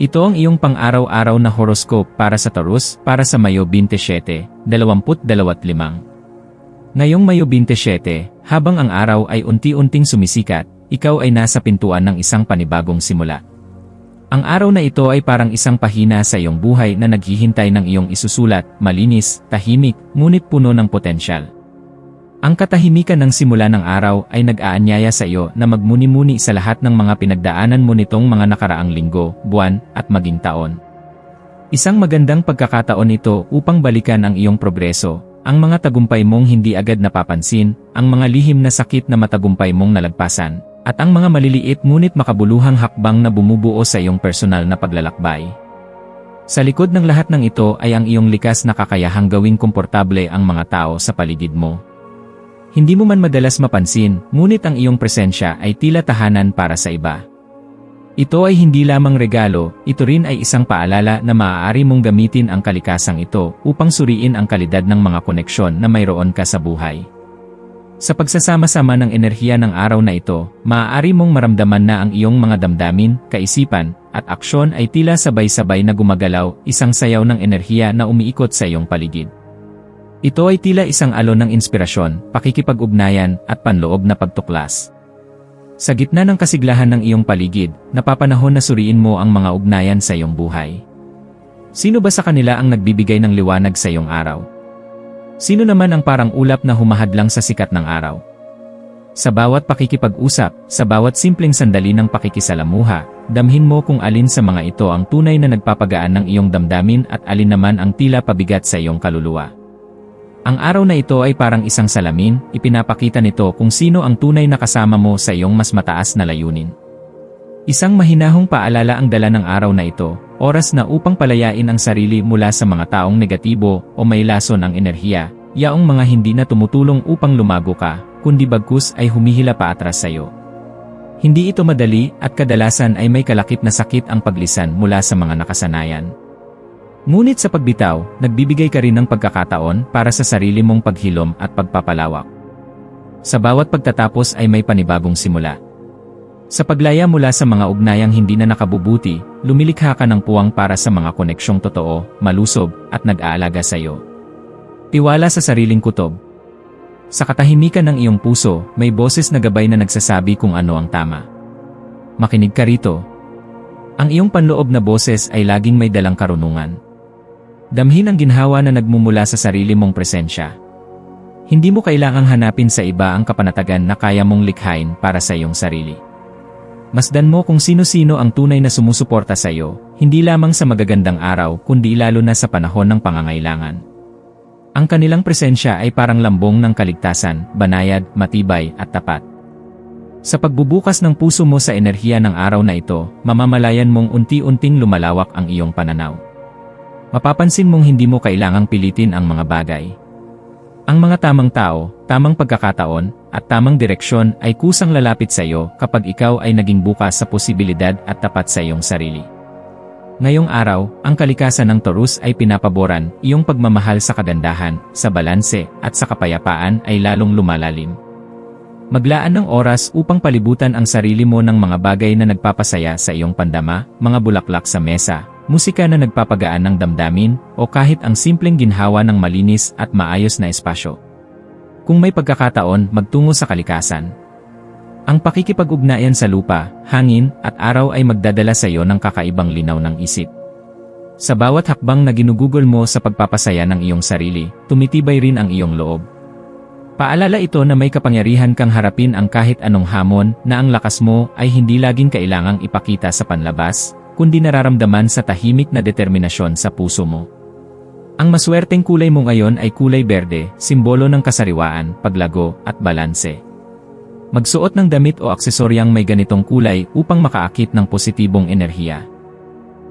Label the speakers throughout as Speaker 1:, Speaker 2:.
Speaker 1: Ito ang iyong pang-araw-araw na horoscope para sa Taurus para sa Mayo 27, 2025. Ngayong Mayo 27, habang ang araw ay unti-unting sumisikat, ikaw ay nasa pintuan ng isang panibagong simula. Ang araw na ito ay parang isang pahina sa iyong buhay na naghihintay ng iyong isusulat, malinis, tahimik, ngunit puno ng potensyal. Ang katahimikan ng simula ng araw ay nag-aanyaya sa iyo na magmuni-muni sa lahat ng mga pinagdaanan mo nitong mga nakaraang linggo, buwan, at maging taon. Isang magandang pagkakataon ito upang balikan ang iyong progreso, ang mga tagumpay mong hindi agad napapansin, ang mga lihim na sakit na matagumpay mong nalagpasan, at ang mga maliliit ngunit makabuluhang hakbang na bumubuo sa iyong personal na paglalakbay. Sa likod ng lahat ng ito ay ang iyong likas na kakayahang gawing komportable ang mga tao sa paligid mo. Hindi mo man madalas mapansin, ngunit ang iyong presensya ay tila tahanan para sa iba. Ito ay hindi lamang regalo, ito rin ay isang paalala na maaari mong gamitin ang kalikasang ito upang suriin ang kalidad ng mga koneksyon na mayroon ka sa buhay. Sa pagsasama-sama ng enerhiya ng araw na ito, maaari mong maramdaman na ang iyong mga damdamin, kaisipan, at aksyon ay tila sabay-sabay na gumagalaw, isang sayaw ng enerhiya na umiikot sa iyong paligid. Ito ay tila isang alon ng inspirasyon, pakikipag-ugnayan, at panloob na pagtuklas. Sa gitna ng kasiglahan ng iyong paligid, napapanahon na suriin mo ang mga ugnayan sa iyong buhay. Sino ba sa kanila ang nagbibigay ng liwanag sa iyong araw? Sino naman ang parang ulap na humahadlang sa sikat ng araw? Sa bawat pakikipag-usap, sa bawat simpleng sandali ng pakikisalamuha, damhin mo kung alin sa mga ito ang tunay na nagpapagaan ng iyong damdamin at alin naman ang tila pabigat sa iyong kaluluwa. Ang araw na ito ay parang isang salamin, ipinapakita nito kung sino ang tunay na kasama mo sa iyong mas mataas na layunin. Isang mahinahong paalala ang dala ng araw na ito, oras na upang palayain ang sarili mula sa mga taong negatibo o may lason ng enerhiya, yaong mga hindi na tumutulong upang lumago ka, kundi bagkus ay humihila pa atras sa iyo. Hindi ito madali at kadalasan ay may kalakip na sakit ang paglisan mula sa mga nakasanayan. Ngunit sa pagbitaw, nagbibigay ka rin ng pagkakataon para sa sarili mong paghilom at pagpapalawak. Sa bawat pagtatapos ay may panibagong simula. Sa paglaya mula sa mga ugnayang hindi na nakabubuti, lumilikha ka ng puwang para sa mga koneksyong totoo, malusob, at nag-aalaga sa iyo. Tiwala sa sariling kutob. Sa katahimikan ng iyong puso, may boses na gabay na nagsasabi kung ano ang tama. Makinig ka rito. Ang iyong panloob na boses ay laging may dalang karunungan. Damhin ang ginhawa na nagmumula sa sarili mong presensya. Hindi mo kailangang hanapin sa iba ang kapanatagan na kaya mong likhain para sa iyong sarili. Masdan mo kung sino-sino ang tunay na sumusuporta sa iyo, hindi lamang sa magagandang araw kundi lalo na sa panahon ng pangangailangan. Ang kanilang presensya ay parang lambong ng kaligtasan, banayad, matibay, at tapat. Sa pagbubukas ng puso mo sa enerhiya ng araw na ito, mamamalayan mong unti-unting lumalawak ang iyong pananaw mapapansin mong hindi mo kailangang pilitin ang mga bagay. Ang mga tamang tao, tamang pagkakataon, at tamang direksyon ay kusang lalapit sa iyo kapag ikaw ay naging bukas sa posibilidad at tapat sa iyong sarili. Ngayong araw, ang kalikasan ng Taurus ay pinapaboran, iyong pagmamahal sa kagandahan, sa balanse, at sa kapayapaan ay lalong lumalalim. Maglaan ng oras upang palibutan ang sarili mo ng mga bagay na nagpapasaya sa iyong pandama, mga bulaklak sa mesa, musika na nagpapagaan ng damdamin, o kahit ang simpleng ginhawa ng malinis at maayos na espasyo. Kung may pagkakataon, magtungo sa kalikasan. Ang pakikipag-ugnayan sa lupa, hangin, at araw ay magdadala sa iyo ng kakaibang linaw ng isip. Sa bawat hakbang na ginugugol mo sa pagpapasaya ng iyong sarili, tumitibay rin ang iyong loob. Paalala ito na may kapangyarihan kang harapin ang kahit anong hamon na ang lakas mo ay hindi laging kailangang ipakita sa panlabas, kundi nararamdaman sa tahimik na determinasyon sa puso mo. Ang maswerteng kulay mo ngayon ay kulay berde, simbolo ng kasariwaan, paglago, at balanse. Magsuot ng damit o aksesoryang may ganitong kulay upang makaakit ng positibong enerhiya.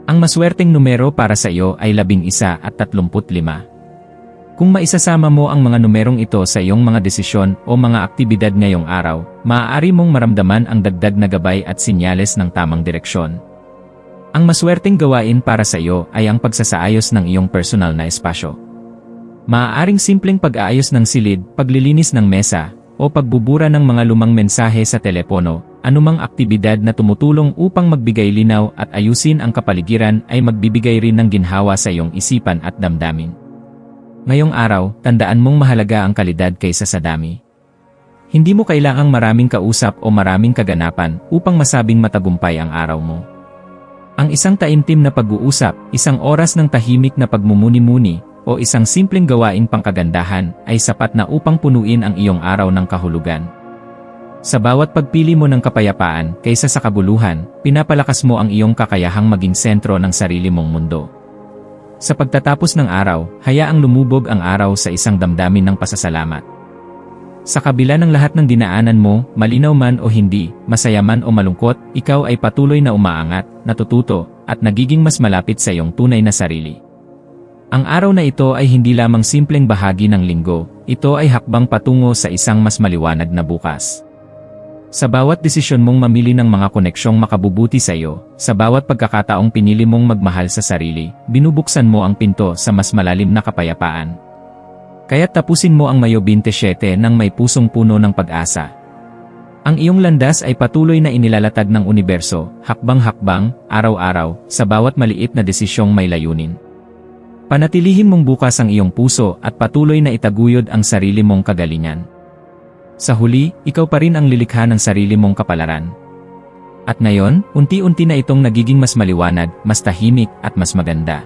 Speaker 1: Ang maswerteng numero para sa iyo ay 11 at 35. Kung maisasama mo ang mga numerong ito sa iyong mga desisyon o mga aktibidad ngayong araw, maaari mong maramdaman ang dagdag na gabay at sinyales ng tamang direksyon. Ang maswerteng gawain para sa iyo ay ang pagsasaayos ng iyong personal na espasyo. Maaaring simpleng pag-aayos ng silid, paglilinis ng mesa, o pagbubura ng mga lumang mensahe sa telepono, anumang aktibidad na tumutulong upang magbigay linaw at ayusin ang kapaligiran ay magbibigay rin ng ginhawa sa iyong isipan at damdamin. Ngayong araw, tandaan mong mahalaga ang kalidad kaysa sa dami. Hindi mo kailangang maraming kausap o maraming kaganapan upang masabing matagumpay ang araw mo. Ang isang taimtim na pag-uusap, isang oras ng tahimik na pagmumuni-muni, o isang simpleng gawaing pangkagandahan ay sapat na upang punuin ang iyong araw ng kahulugan. Sa bawat pagpili mo ng kapayapaan kaysa sa kabuluhan, pinapalakas mo ang iyong kakayahang maging sentro ng sarili mong mundo. Sa pagtatapos ng araw, hayaang lumubog ang araw sa isang damdamin ng pasasalamat. Sa kabila ng lahat ng dinaanan mo, malinaw man o hindi, masaya man o malungkot, ikaw ay patuloy na umaangat, natututo, at nagiging mas malapit sa iyong tunay na sarili. Ang araw na ito ay hindi lamang simpleng bahagi ng linggo, ito ay hakbang patungo sa isang mas maliwanag na bukas. Sa bawat desisyon mong mamili ng mga koneksyong makabubuti sa iyo, sa bawat pagkakataong pinili mong magmahal sa sarili, binubuksan mo ang pinto sa mas malalim na kapayapaan. Kaya tapusin mo ang Mayo 27 ng may pusong puno ng pag-asa. Ang iyong landas ay patuloy na inilalatag ng universo, hakbang-hakbang, araw-araw, sa bawat maliit na desisyong may layunin. Panatilihin mong bukas ang iyong puso at patuloy na itaguyod ang sarili mong kagalingan. Sa huli, ikaw pa rin ang lilikha ng sarili mong kapalaran. At ngayon, unti-unti na itong nagiging mas maliwanag, mas tahimik at mas maganda.